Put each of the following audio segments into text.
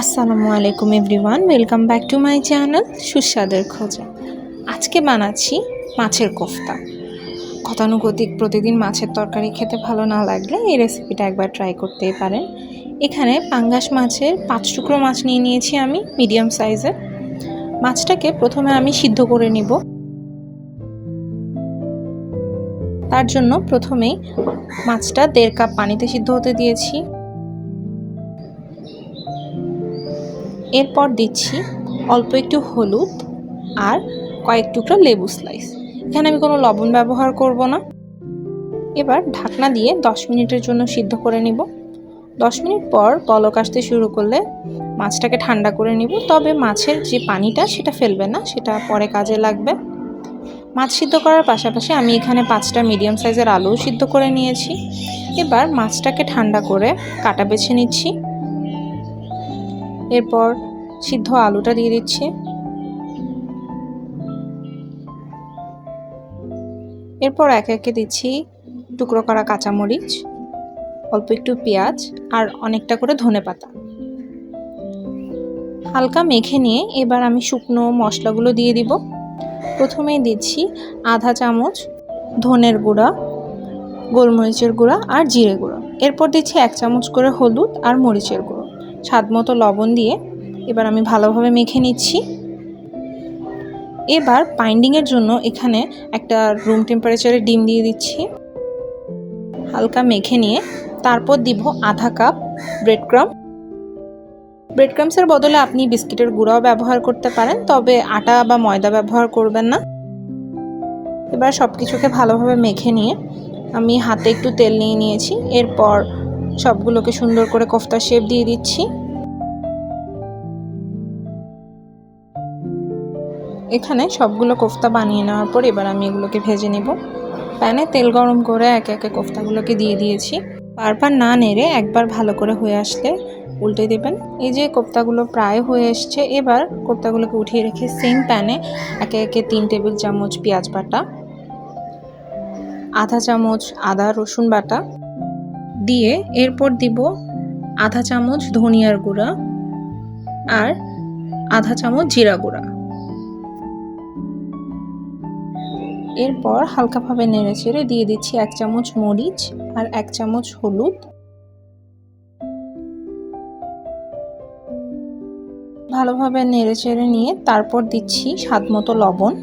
আসসালামু আলাইকুম everyone, welcome back to my channel সুস্বাদের খোঁজা। আজকে বানাচ্ছি মাছের কোফতা। গতানুগতিক প্রতিদিন মাছের তরকারি খেতে ভালো না লাগলে এই রেসিপিটা একবার ট্রাই করতেই পারেন। এখানে পাঙ্গাস মাছের পাঁচ টুকরো মাছ নিয়ে নিয়েছি আমি, মিডিয়াম সাইজের। মাছটাকে প্রথমে আমি সিদ্ধ করে নিব। তার জন্য প্রথমেই মাছটা দেড় কাপ পানিতে সিদ্ধ হতে দিয়েছি। এরপর দিচ্ছি অল্প একটু হলুদ আর কয়েক টুকরো লেবু স্লাইস। এখানে আমি কোনো লবণ ব্যবহার করব না। এবার ঢাকনা দিয়ে দশ মিনিটের জন্য সিদ্ধ করে নিব। দশ মিনিট পর পলক আসতে শুরু করলে মাছটাকে ঠান্ডা করে নিব। তবে মাছের যে পানিটা, সেটা ফেলবে না, সেটা পরে কাজে লাগবে। মাছ সিদ্ধ করার পাশাপাশি আমি এখানে পাঁচটা মিডিয়াম সাইজের আলু সিদ্ধ করে নিয়েছি। এবার মাছটাকে ঠান্ডা করে কাটা বেছে নিচ্ছি। এরপর সিদ্ধ আলুটা দিয়ে দিচ্ছি। এরপর একে একে দিচ্ছি টুকরো করা কাঁচামরিচ, অল্প একটু পেঁয়াজ আর অনেকটা করে ধনে পাতা। হালকা মেখে নিয়ে এবার আমি শুকনো মশলাগুলো দিয়ে দিব। প্রথমেই দিচ্ছি আধা চামচ ধনের গুঁড়া, গোলমরিচের গুঁড়া আর জিরে গুঁড়ো। এরপর দিচ্ছি এক চামচ করে হলুদ আর মরিচের গুঁড়ো। স্বাদ মতো লবণ দিয়ে এবার আমি ভালোভাবে মেখে নিচ্ছি। এবার বাইন্ডিংয়ের জন্য এখানে একটা রুম টেম্পারেচারে ডিম দিয়ে দিচ্ছি। হালকা মেখে নিয়ে তারপর দিব আধা কাপ ব্রেড ক্রাম ব্রেড ক্রামসের বদলে আপনি বিস্কিটের গুঁড়াও ব্যবহার করতে পারেন, তবে আটা বা ময়দা ব্যবহার করবেন না। এবার সব কিছুকে ভালোভাবে মেখে নিয়ে আমি হাতে একটু তেল নিয়ে নিয়েছি। এরপর সবগুলোকে সুন্দর করে কোফতা শেপ দিয়ে দিচ্ছি। এখানে সবগুলো কোফতা বানিয়ে নেওয়ার পর এবার আমি এগুলোকে ভেজে নেব। প্যানে তেল গরম করে একে একে কোফতাগুলোকে দিয়ে দিয়েছি। বারবার না নেড়ে একবার ভালো করে হয়ে আসলে উল্টে দেবেন। এই যে কোফতাগুলো প্রায় হয়ে এসছে, এবার কোফতাগুলোকে উঠিয়ে রেখে সেম প্যানে একে একে তিন টেবিল চামচ পেঁয়াজ বাটা, আধা চামচ আদা রসুন বাটা দিয়ে এরপর দিব আধা চামচ ধনিয়ার গুঁড়া আর আধা চামচ জিরা গুঁড়া। এরপর হালকাভাবে নেড়ে চেড়ে দিয়ে দিচ্ছি এক চামচ মরিচ আর এক চামচ হলুদ। ভালোভাবে নেড়ে চেড়ে নিয়ে তারপর দিচ্ছি স্বাদ মতো লবণ।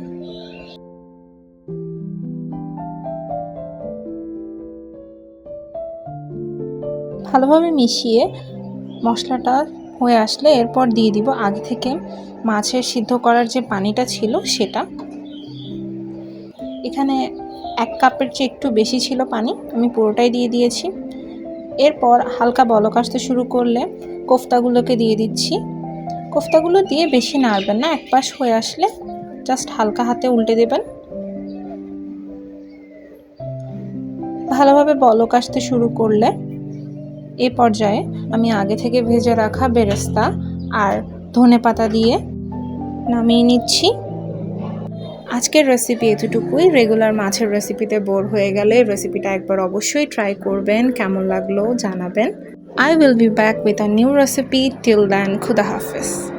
ভালোভাবে মিশিয়ে মশলাটা হয়ে আসলে এরপর দিয়ে দিব আগে থেকে মাছের সিদ্ধ করার যে পানিটা ছিল সেটা। এখানে এক কাপের চেয়ে একটু বেশি ছিল পানি, আমি পুরোটাই দিয়ে দিয়েছি। এরপর হালকা বলক আসতে শুরু করলে কোফতাগুলোকে দিয়ে দিচ্ছি। কোফতাগুলো দিয়ে বেশি নাড়বেন না এক পাশ হয়ে আসলে জাস্ট হালকা হাতে উল্টে দেবেন। ভালোভাবে বলক আসতে শুরু করলে এই পর্যায়ে আমি আগে থেকে ভেজে রাখা বেরেস্তা আর ধনে পাতা দিয়ে নামিয়ে নিচ্ছি। আজকের রেসিপি এতটুকুই। রেগুলার মাছের রেসিপিতে বোর হয়ে গেলে রেসিপিটা একবার অবশ্যই ট্রাই করবেন, কেমন লাগল জানাবেন। I will be back with a new recipe till then খুদা হাফেজ।